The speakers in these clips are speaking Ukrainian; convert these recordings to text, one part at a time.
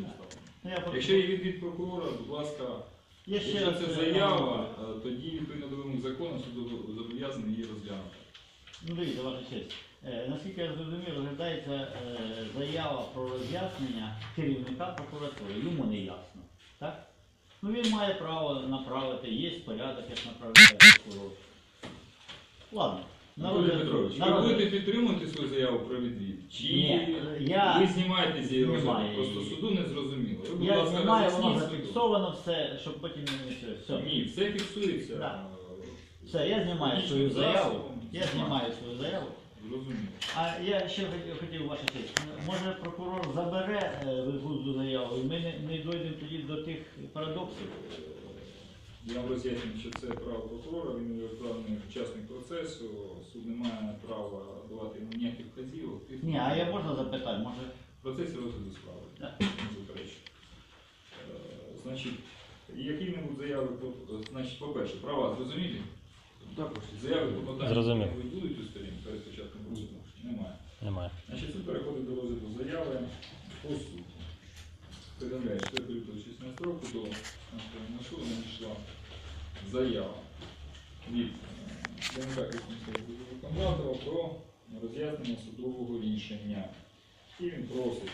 обставини. Ну, Якщо є відвід прокурора, будь ласка, Я ще якщо це заява, е, тоді відповідно до вимог закону суд зобов'язаний її розглянути. Ну дивіться, ваша честь. Е, наскільки я зрозумів, розглядається е, заява про роз'яснення керівника прокуратури. Йому не ясно. Так? Ну він має право направити, є порядок, як направляє прокурор. Ладно. На Анатолій Петрович, ви будете підтримувати свою заяву про відвід? Чи Ні, я- ви знімаєте з її? Немає Просто суду не зрозуміло. Ви, будь Я ласка, знімаю, воно роз'ясніть суду. зафіксовано все, щоб потім не все. все. Ні, все фіксується. Да. Все, я знімаю свою заяву. Я знімаю свою заяву. Зрозуміло. А я ще хотів, хотів ваша честь. Може прокурор забере е, вигузну заяву, і ми не, не дійдемо тоді до тих парадоксів. Я вам роз'яснюю, що це право прокурора, він є вправний учасник процесу, суд не має права давати йому ніяких вказівок. Тих- Ні, а я можна запитати, може. В процесі розгляду справи. Да. Не заперечую. Е, Значить, які-небудь заяви, про- значить, по-перше, права зрозумілі? Заяви про подання Зрозумів. будуть у сторін перед початком процедури? Немає. Немає. Значить, суд переходить до розгляду заяви по суті. Повідомляє, 4 лютого 16 року до Національного надійшла заява від ДНК Київського виконавства про роз'яснення судового рішення. І він просить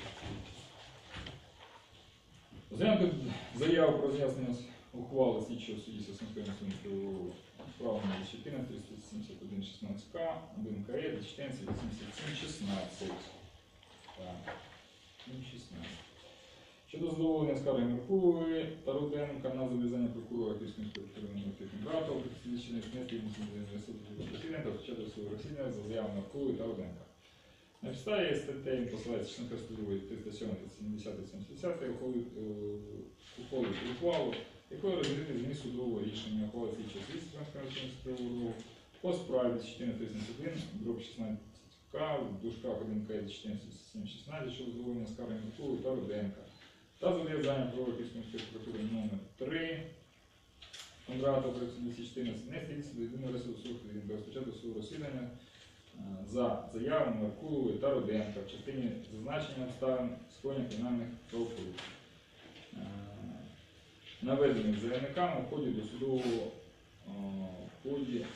розглянути заяву про роз'яснення ухвали слідчого судді Сосновської суду справа номер 14 371 16 К 1 КЕ 14 87 16. Так. 16. Щодо задоволення скарги Меркулової та Руденка на зобов'язання прокурора Київської інспектора Братов, слідчини внести засідання та почати свого розслідування за заявами Меркулової та Руденка. На підставі статей посилається 402 307 70 70 ухвалити ухвалити ухвалу, якою розглядати зміст судового рішення ухвали слідчого слідства Трансформаційного по справі 1431, дроб 16 К, в дужках 1 К 14 16 щодо задоволення скарги Меркулової та Руденка. Та зобов'язання Пророківської прокуратури номер 3 Кондратов 214 внести ліс до єдиного суду до розпочатку свого розслідування е, за заявами Меркулової та Руденка в частині зазначення обставин скоєння кримінальних правопорушень. Е, Наведених заявниками в ході досудового е, в ході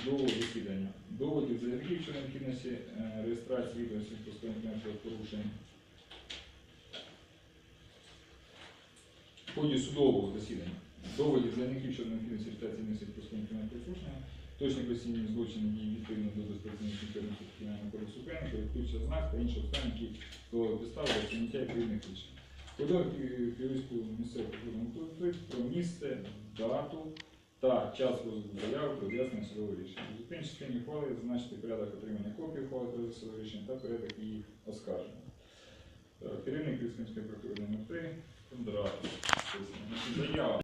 е, судового засідання. Доводів заявників щодо необхідності е, реєстрації скоєння кримінальних порушень. В ході судового засідання. Доводів заявників щодо необхідності реєстрації скоєння кримінальних порушень. Точні постійні злочини дії відповідно до безпрацівних відповідних кримінального кодексу України, коректуючи знак та інші обставини, створили підстави для прийняття відповідних рішень. Подав Київського місцевого прокурора про місце, дату та час заяви про з'яснення судового рішення. В зупинній частині ухвали зазначити порядок отримання копії ухвали про судового рішення та порядок її оскарження. Керівник міської прокуратури номер 3 Кондратов. Заява.